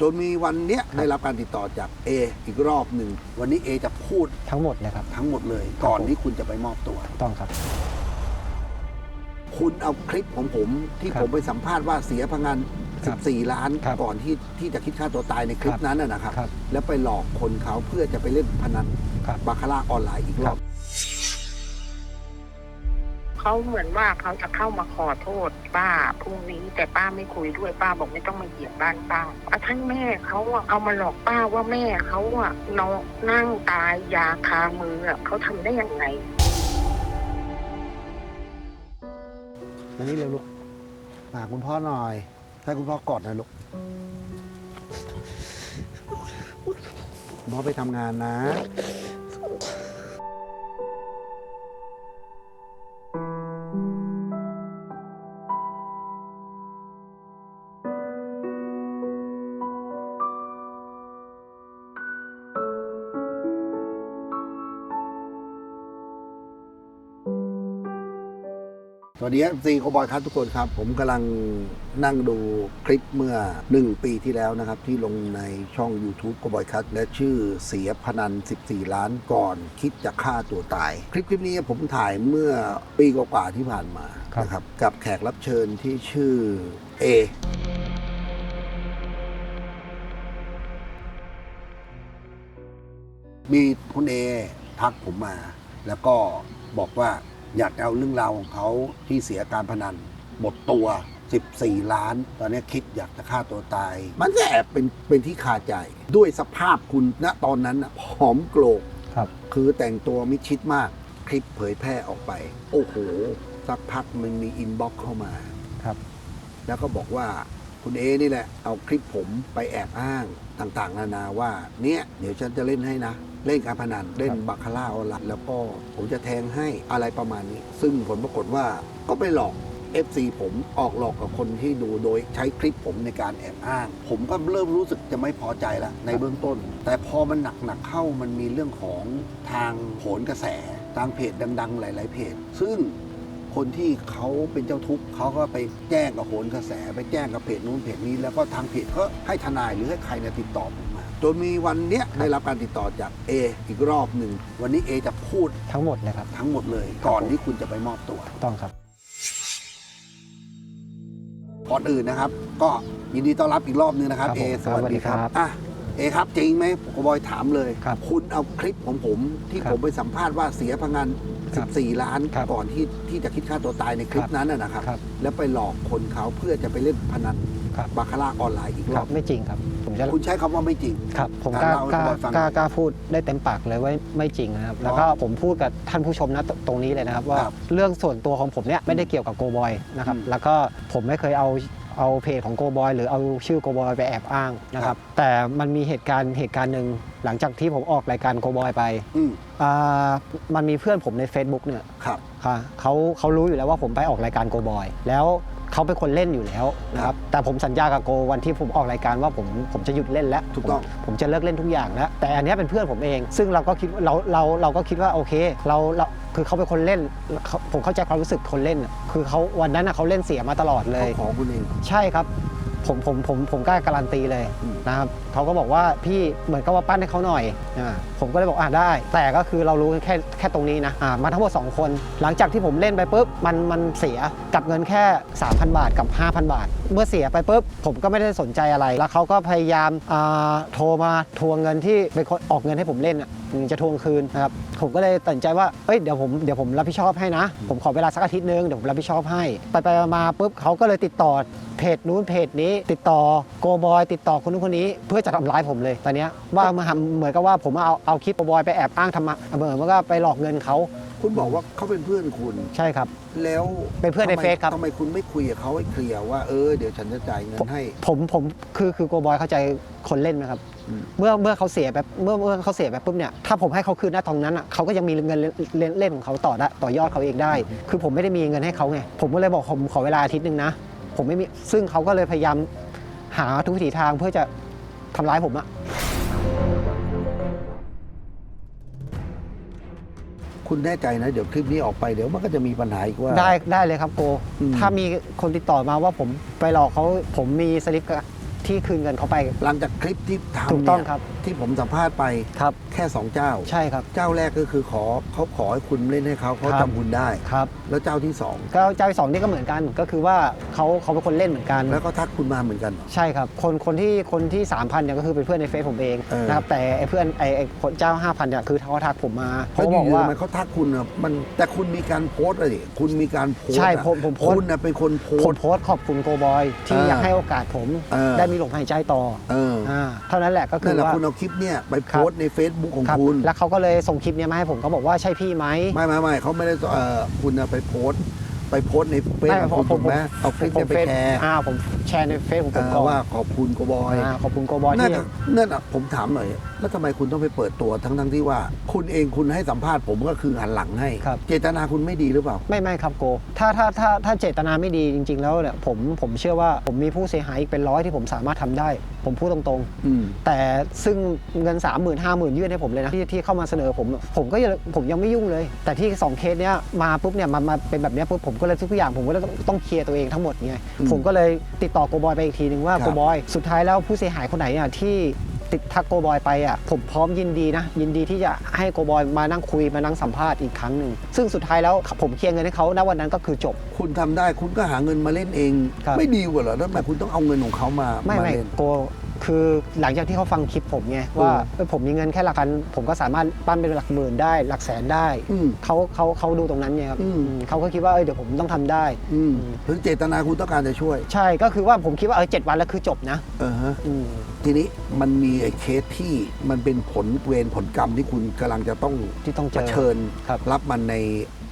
จนมีวันเนี้ยได้รับการติดต่อจาก A อีกรอบหนึ่ง วันนี้ A จะพูดทั้งหมดเลยครับ ทั้งหมดเลย ก่อนที่คุณจะไปมอบตัว ต้องครับ คุณเอาคลิปของผมที่ครับผมไปสัมภาษณ์ว่าเสียพงันครับ14 ล้าน ครับก่อนที่ที่จะคิดฆ่าตัวตายในคลิคปรับนั้นนะนะครับ ครับแล้วไปหลอกคนเขาเพื่อจะไปเล่นพนันครับบาคาร่าออนไลน์อีกรอบ เขาเหมือนว่าเขาจะเข้ามาขอโทษป้าพรุ่งนี้ แต่ป้าไม่คุยด้วยป้าบอกไม่ต้องมาเหยียบบ้านป้ากระทั่งแม่เขาอะเอามาหลอกป้าว่าแม่เขาอะนอนนั่งตายยาคามืออะเขาทำได้ยังไง มานี่เร็วลูกมาคุณพ่อหน่อย ให้คุณพ่อกอดหน่อยลูกคุณพ่อไปทำงานนะ วัสดีครับซีโคบอยครับทุกคนครับ ผมกำลังนั่งดูคลิปเมื่อ 1 ปีที่แล้วนะครับ ที่ลงในช่อง YouTube โคบอยคัทและชื่อเสียพนัน 14 ล้านก่อนคิดจะฆ่าตัวตาย คลิปคลิปนี้ผมถ่ายเมื่อปีกว่าๆที่ผ่านมาครับนะครับกับแขกรับเชิญที่ชื่อเอมีคุณเอทักผมมา แล้วก็บอกว่า อยากจะเอาเรื่องราวของเขาที่เสียการพนันหมดตัว 14 ล้าน ตอนนี้คิดอยากจะฆ่าตัวตาย มันก็แอบเป็นเป็นที่คาใจ ด้วยสภาพคุณณตอนนั้นน่ะผอมโกรกครับ คือแต่งตัวมิดชิดมาก คลิปเผยแพร่ออกไป โอ้โห สักพักมันมีอินบ็อกเข้ามา ครับ แล้วก็บอกว่า คุณเอนี่แหละ เอาคลิปผมไปแอบอ้างต่างๆ นานาว่า เนี่ย เดี๋ยวฉันจะเล่นให้นะ เล่นการพนันเล่นบาคาร่าออนไลน์แล้วก็ผมจะแทงให้อะไรประมาณนี้ ซึ่งผลปรากฏว่าก็ไปหลอก FC ผมออกหลอกกับคนที่ดูโดยใช้คลิปผมในการแอบอ้าง ผมก็เริ่มรู้สึกจะไม่พอใจแล้วในเบื้องต้น แต่พอมันหนักๆเข้ามันมีเรื่องของทางโหนกระแสทางเพจดัง ๆ หลาย ๆ เพจ ซึ่ง คนที่เขาเป็นเจ้าทุกข์เขาก็ไปแจ้งกับโหนกระแส ไปแจ้งกับเพจนู้นเพจนี้ แล้วก็ทางเพจก็ให้ทนายหรือให้ใครเนี่ยติดต่อผมมาจนมีวันเนี้ยได้รับการติดต่อจาก A อีกรอบหนึ่งวันนี้ A จะพูดทั้งหมดเลยครับทั้งหมดเลย ก่อนที่คุณจะไปมอบตัวต้องครับ ก่อนอื่นนะครับ ก็ยินดีต้อนรับอีกรอบหนึงนะครับครับเอผมสวัสดีครับสวัสดีครับ อะ เอครับจริงไหมผมบอยถามเลยครับคุณเอาคลิปของผมที่ครับผมไปสัมภาษณ์ว่าเสียพงันครับ14 ล้านครับก่อนที่ที่จะคิดฆ่าตัวตายในคลิปครับนั้นนะนะครับ ครับแล้วไปหลอกคนเขาเพื่อจะไปเล่นพนันครับ บาคาร่าออนไลน์อีกรครัอบบไม่จริงครับ ผมจะคุณใช้คำว่าไม่จริง ครับผมอะกล้าเล่ากล้าให้บอยฟังกล้าหน่อยกล้าพูดได้เต็มปากเลยว่าไม่จริงนะครับ แล้วก็ผมพูดกับท่านผู้ชมนะตตรงนี้เลยนะครับ ว่าครับเรื่องส่วนตัวของผมเนี่ยไม่ได้เกี่ยวกับโกบอยนะครับ อืม แล้วก็ผมไม่เคยเอา เอาเพจของโกบอยหรือเอาชื่อโกบอยไปแอบอ้างนะคครัรับบแต่มันมีเหตุการณ์เหตุการณ์หนึ่งหลังจากที่ผมออกรายการโกบอยไปอืมอ่ามันมีเพื่อนผมใน Facebook เนี่ย ครับ ค่ะเขาเขารู้อยู่แล้วว่าผมไปออกรายการโกบอย แล้ว เขาเป็นคนเล่นอยู่แล้วนะครับแต่ผมสัญญากับโกวันที่ผมออกรายการว่าผมผมจะหยุดเล่นแล้วถูกต้องผมผมจะเลิกเล่นทุกอย่างแล้วแต่อันเนี้ยเป็นเพื่อนผมเอง ซึ่งเราก็คิดเราเราเราก็คิดว่าโอเคเราเราคือเขาเป็นคนเล่นเขาผมเข้าใจความรู้สึกคนเล่นน่ะคือเขาวันนั้นน่ะเขาเล่นเสียมาตลอดเลยเขาขอคุณเองใช่ครับผมผมผมผมกล้าการันตีเลยอืมนะครับ เขาก็บอกว่าพี่เหมือนกับว่าปั้นให้เขาหน่อยอาผมก็เลยบอกอ่าได้ แต่ก็คือเรารู้แค่แค่ตรงนี้นะอ่ามาทั้งหมด2คน หลังจากที่ผมเล่นไปปุ๊บมันมันเสียกับเงินแค่ 3,000 บาทกับ 5,000 บาท เมื่อเสียไปปุ๊บผมก็ไม่ได้สนใจอะไร แล้วเขาก็พยายามอ่าโทรมาทวงเงินที่เป็นคนออกเงินให้ผมเล่นอะจะทวงคืนนะครับผมก็เลยตัดสินใจว่าเอ้ยเดี๋ยวผมเดี๋ยวผมรับผิดชอบให้นะ ผมขอเวลาสักอาทิตย์นึงเดี๋ยวผมรับผิดชอบให้ ไปไปมาปุ๊บเขาก็เลยติดต่อเพจนู้นเพจนี้ ติดต่อโกบอยติดต่อคนนู้นคนนี้เพื่อจะทำร้ายผมเลยตอนเนี้ยว่ามาทำเหมือนกับว่าผมเอาเอาคลิปโกบอยไปแอบอ้างทำมาเหมือนว่าไปหลอกเงินเขาคุณบอกว่าเขาเป็นเพื่อนคุณ ใช่ครับ แล้วเป็นเพื่อนในทำไมเฟซครับ ทำไมคุณไม่คุยกับเขาให้เคลียร์ว่าเออเดี๋ยวฉันจะจ่ายเงินให้ ผมผมคือคือโกบอยเข้าใจคนเล่นไหมครับ อืม เมื่อเมื่อเขาเสียแบบเมื่อเมื่อเขาเสียแบบปุ๊บเนี่ยถ้าผมให้เขาคืนหน้าตรงนั้นอะเขาก็ยังมีเงินเล่นเล่นเล่นของเขาต่อได้ต่อยอดเขาเองได้ คือผมไม่ได้มีเงินให้เขาไงผมก็เลยบอกผมขอเวลาอาทิตย์หนึ่งนะ ผมไม่มีซึ่งเขาก็เลยพยายามหาทุกวิถีทางเพื่อจะ ทำร้ายผมอะคุณแน่ใจนะ เดี๋ยวคลิปนี้ออกไปเดี๋ยวมันก็จะมีปัญหาอีกว่า ได้ได้เลยครับโก อืม ถ้ามีคนติดต่อมาว่าผมไปหลอกเขาผมมีสลิปที่คืนเงินเขาไป หลังจากคลิปที่ทำถูกต้องเนี่ยครับ ที่ผมสัมภาษณ์ไป ครับ แค่สองเจ้า ใช่ครับ เจ้าแรกก็คือขอเขาขอให้คุณเล่นให้เขาเขาครับจำคุณได้ ครับแล้วเจ้าที่สองก็เจ้าที่สองนี่ก็เหมือนกันก็คือว่าเขาเขาเป็นคนเล่นเหมือนกัน แล้วก็ทักคุณมาเหมือนกันเหรอ ใช่ครับ คนคนที่คนที่สามพันเนี่ยก็คือเป็นเพื่อนในเฟซผมเองเออ นะครับแต่ไอ้เพื่อนไอ้ไอ้คนเจ้าห้าพันเนี่ยคือเขาทักผมมาเขาเขาบบออกกว่าว่า ทำไมเขาทักคุณอะมันแต่คุณมีการโพสต์อะดิคุณมีการโพสต์ใช่อะผมผมโพสต์ คุณน่ะเป็นคนโพผสมต์ โพสต์ขอบคุณโกบอย ที่เอออยากให้โอกาสผมเออ ได้มีลมหายใจต่อเออ อ่าเท่านั้นแหละก็คืนั่อนแหละว่า คุณเอาคลิปเนี่ยไปโพสต์ใน Facebook ของครับคุณแล้วเขาก็เลยส่งคลิปเนี้ยมาให้ผมเขาบอกว่าใช่พี่ไหม ไม่ไม่ไม่เขาไม่ได้เออคุณน่ะไปโพสต์ ไปโพสต์ในเฟซไม่ของคุณถูกไหมเอาคลิปเนี่ยไปเฟซแชร์อ่าผมแชร์ในเฟซของผเอมอก่อนว่าขอบคุณโกบอยอ่าขอบคุณโกบอยนั่นที่น่ะนั่นน่ะผมถามหน่อย แล้วทำไมคุณต้องไปเปิดตัวทั้งทั้งๆที่ว่า คุณเองคุณให้สัมภาษณ์ผมก็คือหันหลังให้ครับเจตนาคุณไม่ดีหรือเปล่า ไม่ไม่ครับโก ถ้าถ้าถ้าถ้าเจตนาไม่ดีจริง ๆ แล้วเนี่ยผมผมเชื่อว่าผมมีผู้เสียหายอีกเป็นร้อยที่ผมสามารถทำได้ ผมพูดตรงอืมๆแต่ซึ่งเงิน 3 0 0 0 0 5 0,000ยื่นให้ผมเลยนะที่ที่เข้ามาเสนอผม ผมก็ยังผมยังไม่ยุ่งเลย แต่ที่2เคสเนี้ยมาปุ๊บเนี่ยมามาเป็นแบบเนี้ยปุ๊บผมก็เลยทุกอย่างผมก็เลยต้องต้องเคลียร์ตัวเองทั้งหมดไงอืมผมก็เลยติดต่อโกบอยไปอีกทีนึงว่าครับโกบอยสุดท้ายแล้วผู้เสียหายคนไหนอะที่ติดทักโกบอยไปอะผมพร้อมยินดีนะ ยินดีที่จะให้โกบอยมานั่งคุยมานั่งสัมภาษณ์อีกครั้งหนึ่งซึ่งสุดท้ายแล้วผมเคลียร์เงินให้เขาณวันนั้นก็คือจบ คุณทำได้คุณก็หาเงินมาเล่นเองครับไม่ดีกว่าเหรอทำไมคุณต้องเอาเงินของเขามาไม่มาไม่เล่นโก คือหลังจากที่เขาฟังคลิปผมไงว่าเออผมมีเงินแค่หลักพันผมก็สามารถปั้นเป็นหลักหมื่นได้ หลักแสนได้อืมเขาเขาเขาดูตรงนั้นไงครับอืมอืมเขาก็คิดว่าเออเดี๋ยวผมต้องทำได้อืมถึงเจตนาคุณต้องการจะช่วย ใช่ก็คือว่าผมคิดว่าเออเจ็ดวันแล้วคือจบนะเออฮะอืมทีนี้มันมีไอ้เคสที่มันเป็นผลเวรผลกรรมที่คุณกำลังจะต้องที่ต้องเจเผอชิญครับรับมันใน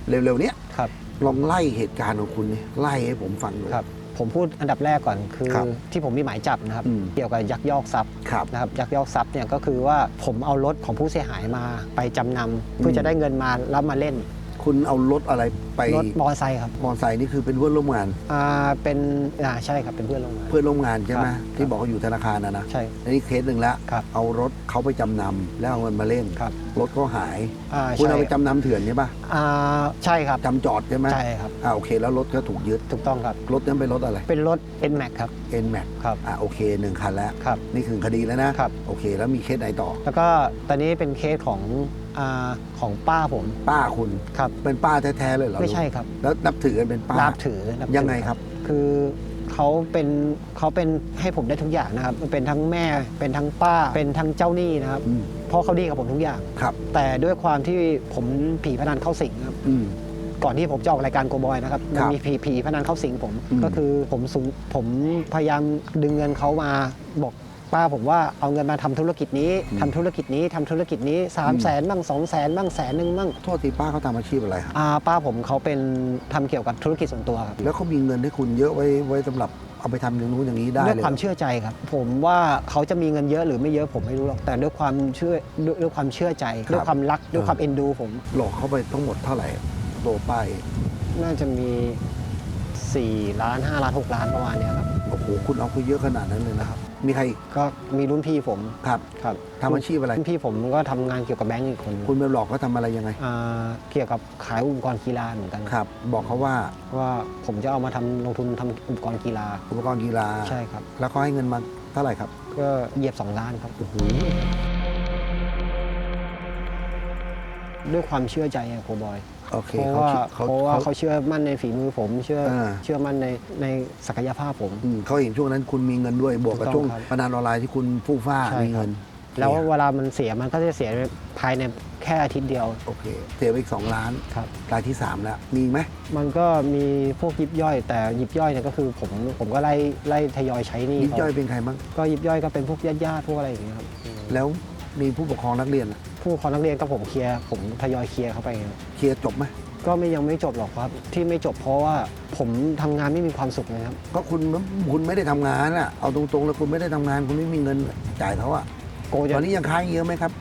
เร็วๆเนี้ยครับลองไล่เหตุการณ์ของคุณนี่ไล่ให้ผมฟังหน่อยครับ ผมพูดอันดับแรกก่อนคือครับที่ผมมีหมายจับนะครับอืมเกี่ยวกับยักยอกทรัพย์ครับนะครับยักยอกทรัพย์เนี่ยก็คือว่าผมเอารถของผู้เสียหายมาไปจำนำเพื่อมจะได้เงินมาแล้วมาเล่น คุณเอารถอะไรไปรถมอเตอร์ไซค์ครับมอเตอร์ไซค์นี่คือเป็นเพื่อนร่วมงาน อ่าเป็นอ่าใช่ครับเป็นเพื่อนโรงงาน เพื่อนร่วมงานใช่ไหมครับที่บอกว่าอยู่ธนาคารนะนะใช่อันนี้เคสหนึ่งแล้วครับ เอารถเขาไปจำนำแล้วเอาเงินมาเล่นครับรถเขาหายอ่าคุณใช่เอาไปจำนำเถื่อนใช่ปะอ่าใช่ครับจำจอดใช่ไหมใช่ครับ อ่าโอเค แล้วรถก็ถูกยึดถูกต้องครับ รถนั้นเป็นรถอะไร เป็นรถ N Max ครับ N Max ครับ อ่าโอเคหนึ่งคันแล้ว ครับ นี่คือคดีแล้วนะครับ โอเค แล้วมีเคสไหนต่อ แล้วก็ตอนนี้เป็นเคสของอ่าของป้าผมป้าคุณ ครับ เป็นป้าแท้ๆเลยเหรอไม่ใช่ครับ แล้วนับถือกันเป็นป้านับถือนับถือยังไงครับ คือเขาเป็นเขาเป็นให้ผมได้ทุกอย่างนะครับเป็นทั้งแม่เป็นทั้งป้า เป็นทั้งเจ้าหนี้นะครับอืมเพราะเขาดีกับผมทุกอย่าง ครับ แต่ด้วยความที่ผมผีพนันเข้าสิงครับ อืม ก่อนที่ผมจะออกรายการโกบอยนะครับครัมันบมีผีผีพนันเข้าสิงผม อืมก็คือผมสูงผมพยายามดึงเงินเขามาบอก ป้าผมว่าเอาเงินมาทำธุรกิจนี้ทำธุรกิจนี้ทำธุรกิจนี้3ามแสนบ้างสองแสนบ้างแสนหนึ่งบ้างโทษทีป้าเขาทำอาชีพอะไรครับอ่าป้าผมเขาเป็นทำเกี่ยวกับธุรกิจส่วนตัวครับแล้วเขามีเงินให้คุณเยอะไว้ไว้สำหรับเอาไปทำอย่างนู้นอย่างนี้ได้ด้วยเลยความเชื่อใจครับ ผมว่าเขาจะมีเงินเยอะหรือไม่เยอะผมไม่รู้หรอกแต่ด้วยความเชื่อด้วยด้วยความเชื่อใจด้วยความรักด้วยความเอ็นดู ผมหลอกเขาไปทั้งหมดเท่าไหร่ตัวป้ายน่าจะมี4ล้าน5ล้าน6ล้านประมาณเนี้ยครับโอ้โหคุณเอาไปเยอะขนาดนั้นเลยนะครับ มีใครอีกก็มีรุ่นพี่ผมครับครับทำอาชีพอะไรรุ่นพี่ผมก็ทำงานเกี่ยวกับแบงก์อีกคนคุณไปหลอกเขาทำอะไรยังไงอ่าเกี่ยวกับขายอุปกรณ์กีฬาเหมือนกันครับ บอกเขาว่าว่าผมจะเอามาทำลงทุนทำอุปกรณ์กีฬาอุปกรณ์กีฬาใช่ครับ แล้วเขาให้เงินมาเท่าไหร่ครับก็เหยียบ 2 ล้านครับ โอ้โหด้วยความเชื่อใจอะโคบอย โอเคเพราะเขาว่าคิดเขาเพราะว่าเขาเขา เชื่อมั่นในฝีมือผม เชื่ออ่าเชื่อมั่นในในศักยภาพผม อืมเขาเห็นช่วงนั้นคุณมีเงินด้วย บวกกับถูกต้องช่วงครับ พนันออนไลน์ที่คุณฟู่ฟ้าใช่มีเงินแล้วเวลามันเสียมันก็จะเสียภายในแค่อาทิตย์เดียวโอเคเสียไปอีกสองล้านครับ รายที่สามแล้วมีไหมมันก็มีพวกยิบย่อย แต่ยิบย่อยเนี่ยก็คือผมผมก็ไล่ไล่ทยอยใช้หนี่ยิบย่อยเป็นใครบ้างก็ยิบย่อยก็เป็นพวกญาติญาติๆพวกอะไรอย่างเงี้ยครับอืมแล้วมีผู้ปกครองนักเรียนอะ ผู้ปกครองนักเรียนก็ผมเคลียร์ผมทยอยเคลียร์เข้าไปครับเคลียร์จบไหมก็ไม่ยังไม่จบหรอกครับ ที่ไม่จบเพราะว่าผมทำงานไม่มีความสุขเลยครับ ก็คุณคุณไม่ได้ทำงานอะเอาตรงๆแล้วคุณไม่ได้ทำงานคุณไม่มีเงินจ่ายเขาอะโกตจะอนนี้ยังค้างเยอะไหมครับ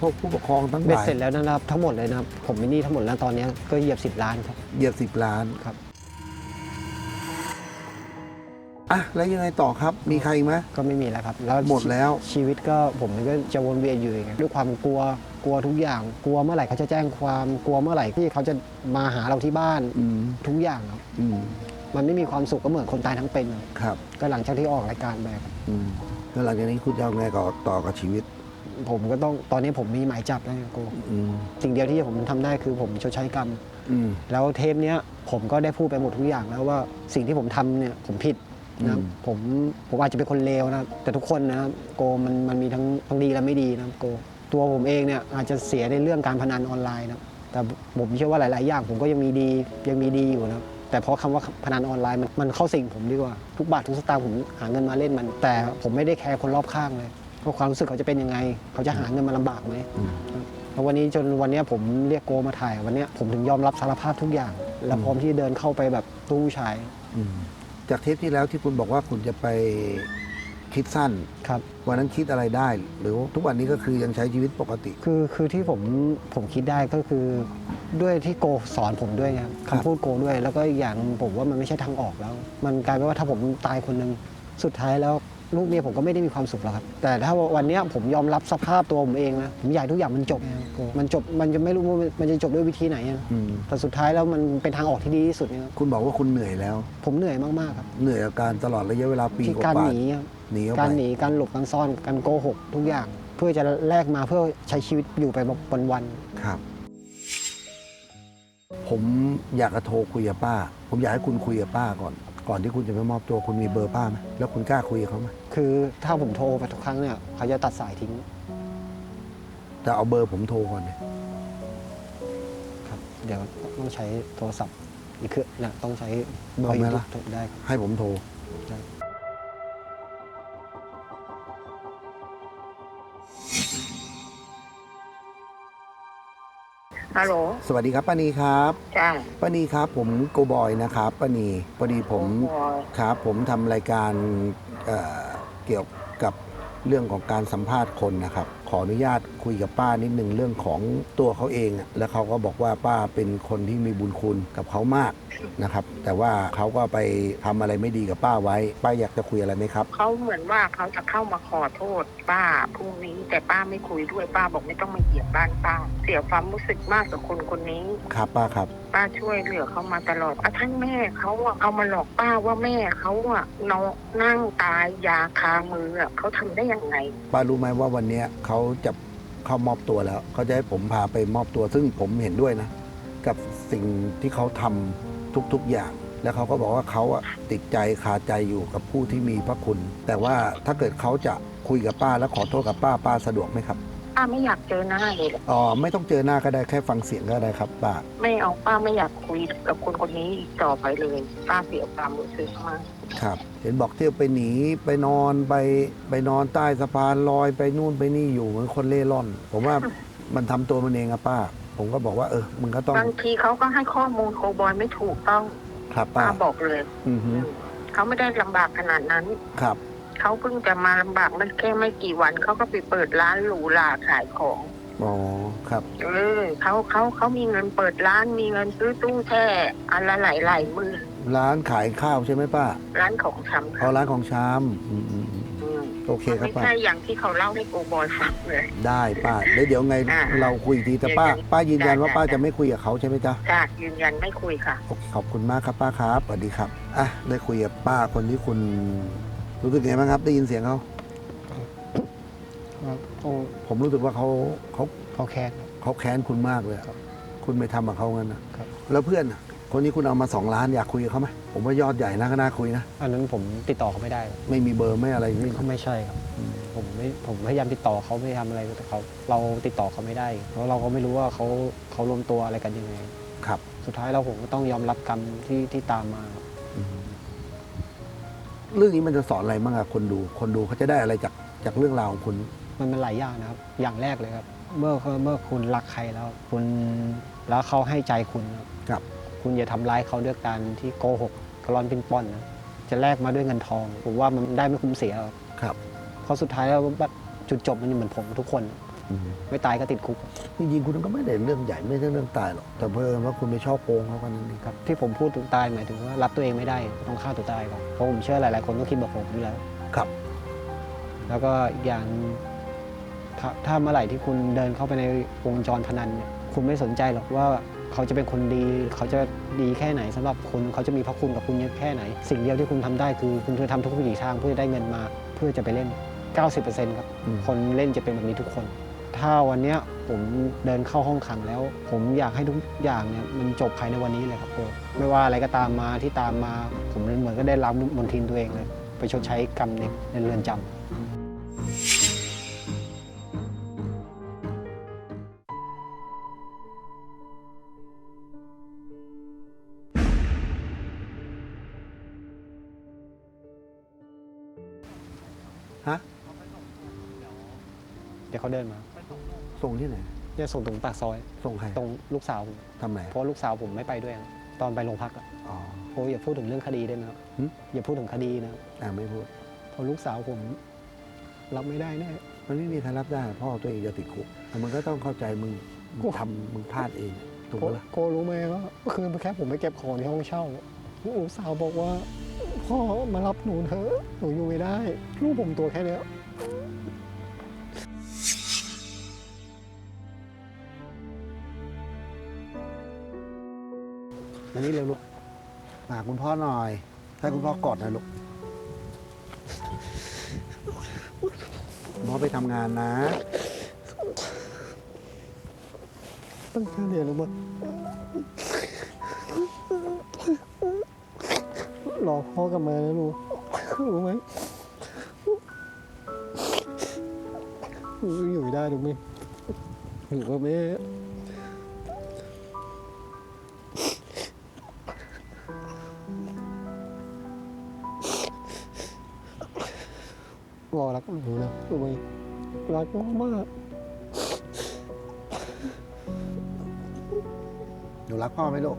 พวกผู้ปกครองทั้งหเบ็ดลายเสร็จแล้วนะครับทั้งหมดเลยนะครับผมมีหนี้ทั้งหมดแล้วตอนเนี้ยก็เหยียบ 10 ล้านครับ เหยียบสิบล้านครับ อะแล้วยังไงต่อครับ มีใครอีกไหม ก็ไม่มีแล้วครับ แล้วหมดแล้ว ชีวิตก็ผมก็จะวนเวียนอยู่อย่างเงี้ยด้วยความกลัวกลัวทุกอย่าง กลัวเมื่อไหร่เขาจะแจ้งความกลัวเมื่อไหร่ที่เขาจะมาหาเราที่บ้านอืมทุกอย่างครับ อืมมันไม่มีความสุขก็เหมือนคนตายทั้งเป็นครับก็หลังจากที่ออกรายการไปครับอืมแล้วหลังจากนี้คุณจะเอาไงต่อต่อกับชีวิต ผมก็ต้องตอนนี้ผมมีหมายจับแล้วไงโกอืมสิ่งเดียวที่ผมทำได้คือผมชดใช้กรรม อืมแล้วเทปเนี้ยผมก็ได้พูดไปหมดทุกอย่างแล้วว่าสิ่งที่ผมทำเนี่ยผมผิด นะครับอืมผมผมอาจจะเป็นคนเลวนะครับแต่ทุกคนนะครับโกมันมันมีทั้งทั้งดีและไม่ดีนะครับโก ตัวผมเองเนี่ยอาจจะเสียในเรื่องการพนันออนไลน์นะครับแต่ผมเชื่อว่าหลาย ๆ อย่างผมก็ยังมีดียังมีดีอยู่นะครับแต่เพราะคำว่าพนันออนไลน์มันมันเข้าสิ่งผมดีกว่า ทุกบาททุกสตางค์ผมหาเงินมาเล่นมัน แต่ผมไม่ได้แคร์คนรอบข้างเลยว่าความรู้สึกเขาจะเป็นยังไง เขาจะหาเงินมาลำบากไหมอืมแล้ววันนี้จนวันเนี้ยผมเรียกโกมาถ่ายวันเนี้ยผมถึงยอมรับสารภาพทุกอย่าง และพร้อมที่เดินเข้าไปแบบตู้ผู้ชายอืม จากเทปที่แล้วที่คุณบอกว่าคุณจะไปคิดสั้นครับ วันนั้นคิดอะไรได้ หรือว่าทุกวันนี้ก็คือยังใช้ชีวิตปกติ คือคือที่ผมผมคิดได้ก็คือด้วยที่โกสอนผมด้วยนะครับครับคำพูดโกด้วย แล้วก็อีกอย่างผมว่ามันไม่ใช่ทางออกแล้ว มันกลายเป็นว่าถ้าผมตายคนหนึ่งสุดท้ายแล้ว ลูกเมียผมก็ไม่ได้มีความสุขหรอกครับ แต่ถ้าวันเนี้ยผมยอมรับสภาพตัวผมเองนะผมอยากให้ทุกอย่างมันจบนะครับโกมันจบมันจะไม่รู้ว่ามันจะจบด้วยวิธีไหนอะอืมแต่สุดท้ายแล้วมันเป็นทางออกที่ดีที่สุดนะครับคุณบอกว่าคุณเหนื่อยแล้ว ผมเหนื่อยมากๆครับเหนื่อยกับการตลอดระยะเวลาปีที่กการว่าหนีครับๆหนีออกการไปหนีการหลบการซ่อนการโกหกทุกอย่าง เพื่อจะแลกมาเพื่อใช้ชีวิตอยู่ไปวันวันครับ ผมอยากจะโทรคุยกับป้า ผมอยากให้คุณคุยกับป้าก่อน ก่อนที่คุณจะไปมอบตัวคุณมีเบอร์ป้าไหมแล้วคุณกล้าคุยกับเขาไหมๆคือถ้าผมโทรไปทุกครั้งเนี่ยเขาจะตัดสายทิ้ง แต่เอาเบอร์ผมโทรก่อนเนี่ยครับ เดี๋ยวต้องใช้โทรศัพท์อีกเครื่องนะต้องใช้เบอเอาร์ไหมยูทูล่ะบได้ครับ ให้ผมโทร ได้ ฮัลโหล สวัสดีครับป้านีครับจ้าป้านีครับ ผมโกบอยนะครับป้านีพอดีผมโอ้ยครับผมทำรายการเอ่อเกี่ยวกับเรื่องของการสัมภาษณ์คนนะครับ ขออนุญาต คุยกับป้านิดนึงเรื่องของตัวเขาเองอะแล้วเขาก็บอกว่าป้าเป็นคนที่มีบุญคุณกับเขามากนะครับ แต่ว่าเขาก็ไปทำอะไรไม่ดีกับป้าไว้ ป้าอยากจะคุยอะไรไหมครับ เขาเหมือนว่าเขาจะเข้ามาขอโทษป้าพรุ่งนี้ แต่ป้าไม่คุยด้วยป้าบอกไม่ต้องมาเหยียบบ้านป้า เสียความรู้สึกมากกับคนคนนี้ ครับป้าครับ ป้าช่วยเหลือเขามาตลอดอะทั้งแม่เขาอะเอามาหลอกป้าว่าแม่เขาอะนอนนั่งตายยาคามืออะเขาทำได้ยังไง ป้ารู้ไหมว่าวันเนี้ยเขาจะ เข้ามอบตัวแล้วเขาจะให้ผมพาไปมอบตัว ซึ่งผมเห็นด้วยนะ กับสิ่งที่เขาทำทุกๆอย่าง แล้วเขาก็บอกว่าเขาอะติดใจคาใจอยู่กับผู้ที่มีพระคุณ แต่ว่าถ้าเกิดเขาจะคุยกับป้าแล้วขอโทษกับป้าป้าสะดวกไหมครับ ป้าไม่อยากเจอหน้าเลยอะอ๋อไม่ต้องเจอหน้าก็ได้แค่ฟังเสียงก็ได้ครับป้าไม่เอาป้าไม่อยากคุยกับคนคนนี้อีกต่อไปเลย ป้าเสียความรู้สึกมากครับ เห็นบอกเที่ยวไปหนีไปนอนไปไปนอนใต้สะพานลอยไปนู่นไปนี่อยู่เหมือนคนเล่ร่อน ผมว่ามันทำตัวมันเองอะป้า ผมก็บอกว่าเออมึงก็ต้องบางทีเขาก็ให้ข้อมูลโคบอยไม่ถูกต้องครับป้าป้าบอกเลยอือฮึเขาไม่ได้ลำบากขนาดนั้น ครับ เขาเพิ่งจะมาลำบากมันแค่ไม่กี่วันเขาก็ไปเปิดร้านหรูหราขายของ อ๋อ ครับ เออเขาเขาเขามีเงินเปิดร้านมีเงินซื้อตู้แช่อันละหลายหลายๆหมื่นร้านขายข้าวใช่ไหมป้าร้านของชำเอาร้านของชามอืมอืมอืมอืมโอเคมันครับไม่ป้า ใช่อย่างที่เขาเล่าให้โกบอยฟังเลย ได้ป้าเดี๋ยวเดี๋ยวไงอ่าเราคุยอีกทีแต่ป้าเดี๋ยวป้ายืนยันว่าได้ ป้าได้จะไม่คุยกับเขาใช่ไหมจ๊ะ จ้ายืนยันไม่คุยค่ะ โอเคขอบคุณมากครับป้าครับสวัสดีครับ อะ ได้คุยกับป้าคนที่คุณ รู้สึกไงบ้างครับ ได้ยินเสียงเขาครับโอ้ผมรู้สึกว่าเขาเขาเขาแค้นครับ เขาแค้นคุณมากเลยอะครับคุณไปทำกับเขางั้นนะครับ แล้วเพื่อนอะคนนี้คุณเอามาสองล้านอยากคุยกับเขาไหมผมว่ายอดใหญ่นะก็น่าคุยนะอันนั้นผมติดต่อเขาไม่ได้ครับไม่มีเบอร์ไม่อะไรนี่เขาไม่ใช่ครับผมไม่ผมพยายามติดต่อเขาไม่ทำอะไรแต่เขาเราติดต่อเขาไม่ได้ เพราะเราก็ไม่รู้ว่าเขาเขารวมตัวอะไรกันยังไง ครับ สุดท้ายเราผมก็ต้องยอมรับกรรมที่ที่ตามมาครับอืม เรื่องนี้มันจะสอนอะไรบ้างอะคนดู คนดูเขาจะได้อะไรจากจากเรื่องราวของคุณ มันเป็นหลายอย่างนะครับ อย่างแรกเลยครับ เมื่อเมื่อคุณรักใครแล้ว คุณแล้วเขาให้ใจคุณครับครับ คุณอย่าทำร้ายเขาด้วยการที่โกหกกระลอนปิ้นป้อนนะจะแลกมาด้วยเงินทองผมว่ามันได้ไม่คุ้มเสียหรอกครับเพราะสุดท้ายแล้วแบบจุดจบมันเหมือนผมทุกคนอืม ไม่ตายก็ติดคุกจริงๆคุณก็ไม่ได้เรื่องใหญ่ไม่ใช่เรื่องตายหรอกแต่เพิ่มว่าคุณไปชอบโกงเขากันนั่นเองครับที่ผมพูดถึงตายหมายถึงว่ารับตัวเองไม่ได้ต้องฆ่าตัวตายก่อนเพราะผมเชื่อหลายๆคนก็คิดแบบผมอยู่แล้วครับ แล้วก็อีกอย่างถ้าถ้าเมื่อไหร่ที่คุณเดินเข้าไปในวงจรพนันเนี่ยคุณไม่สนใจหรอกว่าเขาจะเป็นคนดี เขาจะดีแค่ไหนสำหรับคุณเขาจะมีพระคุณกับคุณเยอะแค่ไหน สิ่งเดียวที่คุณทำได้คือ คุณจะทำทุกวิถีทางเพื่อได้เงินมา เพื่อจะไปเล่น 90%ครับอืมคนเล่นจะเป็นแบบนี้ทุกคน ถ้าวันนี้ผมเดินเข้าห้องขังแล้ว ผมอยากให้ทุกอย่างเนี่ยมันจบภายในวันนี้เลยครับโอไม่ว่าอะไรก็ตามมาที่ตามมา ผมเหมือนก็ได้รับมนทินตัวเองเลย ไปชดใช้กรรมในเรือนจำฮะเดี๋ยวเขาเดินมา ส่งที่ไหนจะส่งตรงปากซอย ส่งใครตรงลูกสาวผมทำไหนเพราะลูกสาวผมไม่ไปด้วยอะตอนไปโรงพักอะอ๋อ โอ้อย่าพูดถึงเรื่องคดีได้ไหมครับหึ อย่าพูดถึงคดีนะครับอ่าไม่พูด เพราะลูกสาวผมรับไม่ได้แน่ มันไม่มีใครรับได้พ่อตัวเองจะติดคุกแต่มันก็ต้องเข้าใจมึงมึงกูทำมึงพลาดเองถูกโกปะล่ะโกรู้ไหมว่าคือแค่ผมไปเก็บของที่ห้องเช่าลูกสาวบอกว่า พ่อมารับหนูเถอะหนูอยู่ไม่ได้ ลูกผมตัวแค่เนี้ย อันนี้เร็วลูกมาคุณพ่อหน่อย ให้คุณพ่อกอดหน่อยลูกพ่อไปทำงานนะ ตั้งแต่เรียนแล้วมั้งรอพ่อกลับมานะลูกรู้ไหมอยู่ไม่ได้ถูกไหมอยู่กับแม่ รอรักหนูนะรู้ไหมรักมากหนูรักพ่อไหมลูก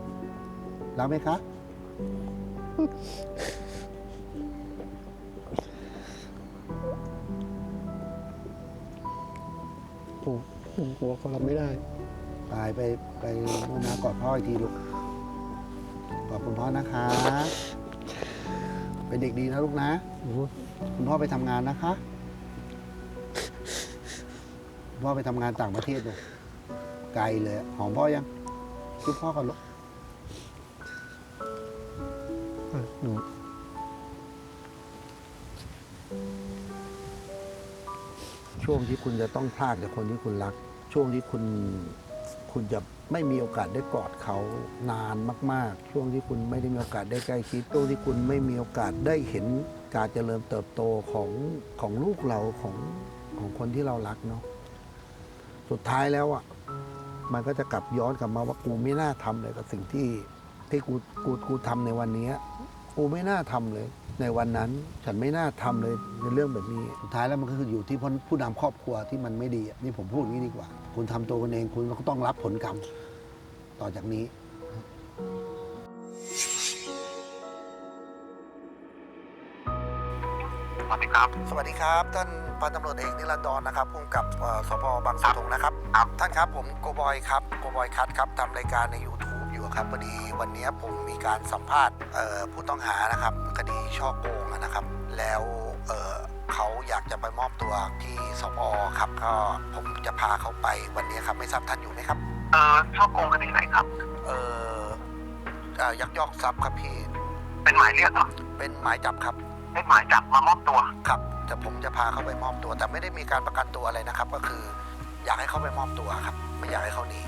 รักไหมคะ ผมผมกลัวเขารับไม่ได้ไปไปไปนู่นนะกอดพ่ออีกทีลูกขอบคุณพ่อนะคะ เป็นเด็กดีนะลูกนะ คุณพ่อไปทำงานนะคะคุณพ่อไปทำงานต่างประเทศลูไกลเลยอะหอมพ่อยังคิดพ่อก่อนลูกอะหนูช่วงที่คุณจะต้องพลากจากคนที่คุณรัก ช่วงที่คุณคุณจะไม่มีโอกาสได้กอดเขานานมาก ๆ ช่วงที่คุณไม่ได้มีโอกาสได้ใกล้ชิดช่วงที่คุณไม่มีโอกาสได้เห็น การเจริญเติบโตของของลูกเราของของคนที่เรารักเนาะสุดท้ายแล้วอะมันก็จะกลับย้อนกลับมาว่ากูไม่น่าทำเลยกับสิ่งที่ที่กูกูกูทำในวันนี้กูไม่น่าทำเลย ในวันนั้นฉันไม่น่าทำเลยในเรื่องแบบนี้สุดท้ายแล้วมันก็คืออยู่ที่ผู้นำครอบครัวที่มันไม่ดีนี่ผมพูดอย่างนี้ดีกว่า คุณทำตัวคุณเองคุณก็ต้องรับผลกรรม ต่อจากนี้ วัสดีครับสวัสดีครับ ท่านพันตำรวจเอกนิรันดรนะครับผู้กำกับเอ่อสพบางสะทงนะครับครับ ท่านครับผมโกบอยครับโกบอยคัทครับทำรายการใน YouTube อยู่ครับพอดีวันนี้ผมมีการสัมภาษณ์เอ่อผู้ต้องหานะครับคดีช่อโกงอะนะครับ แล้วเอ่อเขาอยากจะไปมอบตัวที่สพครับก็ผมจะพาเขาไปวันนี้ครับไม่ทราบท่านอยู่ไหมครับเอ่อช่อโกงคดีไหนครับเอ่อเอ่อยักยอกทรัพย์ครับพี่เป็นหมายเรียกเหรอเป็นหมายจับครับ เป็นหมายจับมามอบตัว ครับแต่ผมจะพาเขาไปมอบตัว แต่ไม่ได้มีการประกันตัวอะไรนะครับ ก็คืออยากให้เขาไปมอบตัวครับ ไม่อยากให้เขาหนี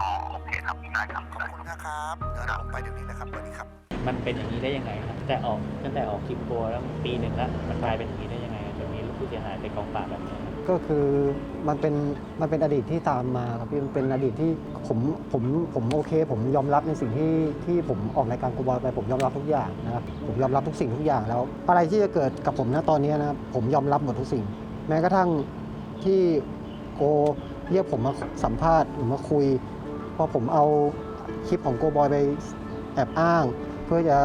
อ๋อโอเคครับได้ครับขอบคุณนะครับเดี๋ยวผมไปเดี๋ยวนี้นะครับสวัสดีครับ มันเป็นอย่างนี้ได้ยังไงครับแต่ออกตั้งแต่ออกคลิปโปรแล้วปีหนึ่งแล้วมันกลายเป็นอย่างนี้ได้ยังไงจนมีผู้เสียหายไปกองปราบแบบนี้ครับ ก็คือมันเป็นมันเป็นอดีตที่ตามมาครับพี่มันเป็นอดีตที่ผมผมผมโอเค ผมยอมรับในสิ่งที่ที่ผมออกรายการกูบอยไปผมยอมรับทุกอย่างนะครับผมยอมรับทุกสิ่งทุกอย่างแล้ว อะไรที่จะเกิดกับผมณตอนนี้นะครับผมยอมรับหมดทุกสิ่ง แม้กระทั่งที่โกเรียกผมมาสัมภาษณ์หรือมาคุยพราะผมเอาคลิปของโกบอยไปแอบอ้าง เพื่อจะ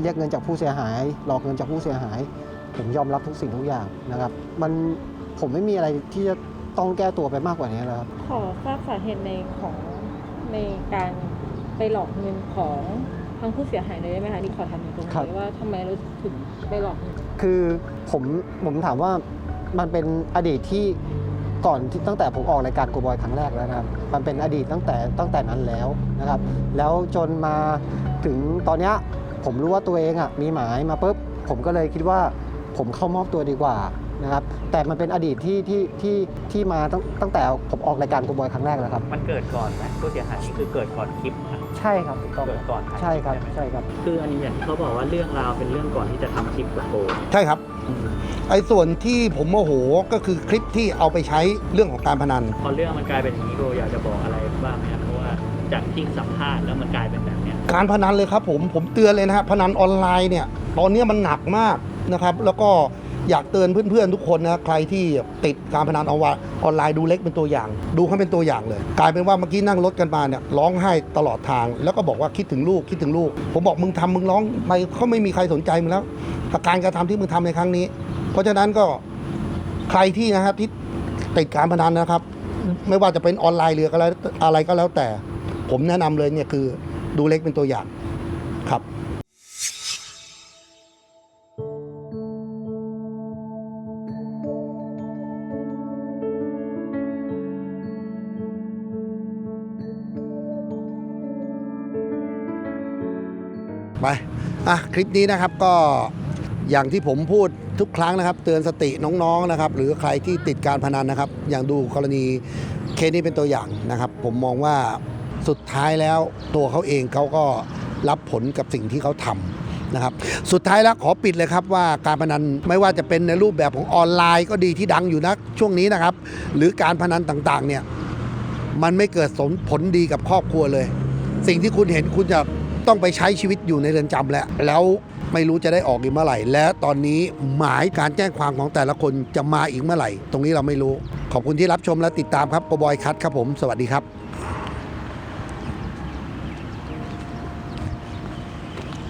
เรียกเงินจากผู้เสียหาย หลอกเงินจากผู้เสียหาย ผมยอมรับทุกสิ่งทุกอย่างนะครับ มัน ผมไม่มีอะไรที่จะต้องแก้ตัวไปมากกว่านี้แล้วครับ ขอทราบสาเหตุในของในการไปหลอกเงินของทางผู้เสียหายเลยได้ไหมคะที่ขอถามอยู่ตรงครับ นี้ว่าทำไมเราถึงไปหลอกเงิน คือผมผมถามว่ามันเป็นอดีตที่ก่อนที่ตั้งแต่ผมออกรายการโกบอยครั้งแรกแล้วนะครับ มันเป็นอดีตตั้งแต่ตั้งแต่นั้นแล้วนะครับ แล้วจนมาถึงตอนเนี้ยผมรู้ว่าตัวเองอะมีหมายมาปุ๊บผมก็เลยคิดว่าผมเข้ามอบตัวดีกว่า นะครับแต่มันเป็นอดีตที่ที่ที่ที่มาตั้งตั้งแต่ผมออกรายการโกบอยครั้งแรกแล้วครับ มันเกิดก่อนไหมผู้เสียหายนี่คือเกิดก่อนคลิปนะใช่ครับถูกต้องเกิดก่อนถ่ายใช่ครับลิปไหมใช่ครับ คืออันนี้อย่างที่เขาบอกว่าเรื่องราวเป็นเรื่องก่อนที่จะทำคลิปกับโบใช่ครับ ไอ้ส่วนที่ผมโมโหก็คือคลิปที่เอาไปใช้เรื่องของการพนัน พอเรื่องมันกลายเป็นอย่างนี้โบอยากจะบอกอะไรบ้างไหมครับเพราะว่าจากที่สัมภาษณ์แล้วมันกลายเป็นแบบเนี้ยการพนันเลยครับผมผมเตือนเลยนะฮะพนันออนไลน์เนี่ยตอนนี้มันหนักมากนะครับ แล้วก็ อยากเตือนเพื่อนๆทุกคนนะใครที่ติดการพนันออนไลน์ดูเล็กเป็นตัวอย่าง ดูเขาเป็นตัวอย่างเลย กลายเป็นว่าเมื่อกี้นั่งรถกันมาเนี่ยร้องไห้ตลอดทาง แล้วก็บอกว่าคิดถึงลูกคิดถึงลูก ผมบอกมึงทำมึงร้องไปเขาไม่มีใครสนใจมึงแล้วกับการกระทำที่มึงทำในครั้งนี้ เพราะฉะนั้นก็ใครที่นะครับที่ติดการพนันนะครับ ไม่ว่าจะเป็นออนไลน์หรืออะไรอะไรก็แล้วแต่ ผมแนะนำเลยเนี่ยคือดูเล็กเป็นตัวอย่าง อะคลิปนี้นะครับก็อย่างที่ผมพูดทุกครั้งนะครับ เตือนสติน้องๆนะครับ หรือใครที่ติดการพนันนะครับ อย่างดูกรณีเคสนี้เป็นตัวอย่างนะครับ ผมมองว่าสุดท้ายแล้วตัวเขาเองเขาก็รับผลกับสิ่งที่เขาทำนะครับ สุดท้ายแล้วขอปิดเลยครับว่าการพนันไม่ว่าจะเป็นในรูปแบบของออนไลน์ก็ดีที่ดังอยู่นะช่วงนี้นะครับ หรือการพนันต่างๆเนี่ยมันไม่เกิดสนผลดีกับครอบครัวเลย สิ่งที่คุณเห็นคุณจะ ต้องไปใช้ชีวิตอยู่ในเรือนจำแล้วแล้วไม่รู้จะได้ออกอีกเมื่อไหร่ และตอนนี้หมายการแจ้งความของแต่ละคนจะมาอีกเมื่อไหร่ ตรงนี้เราไม่รู้ ขอบคุณที่รับชมและติดตามครับโกบอยคัทครับผม สวัสดีครับ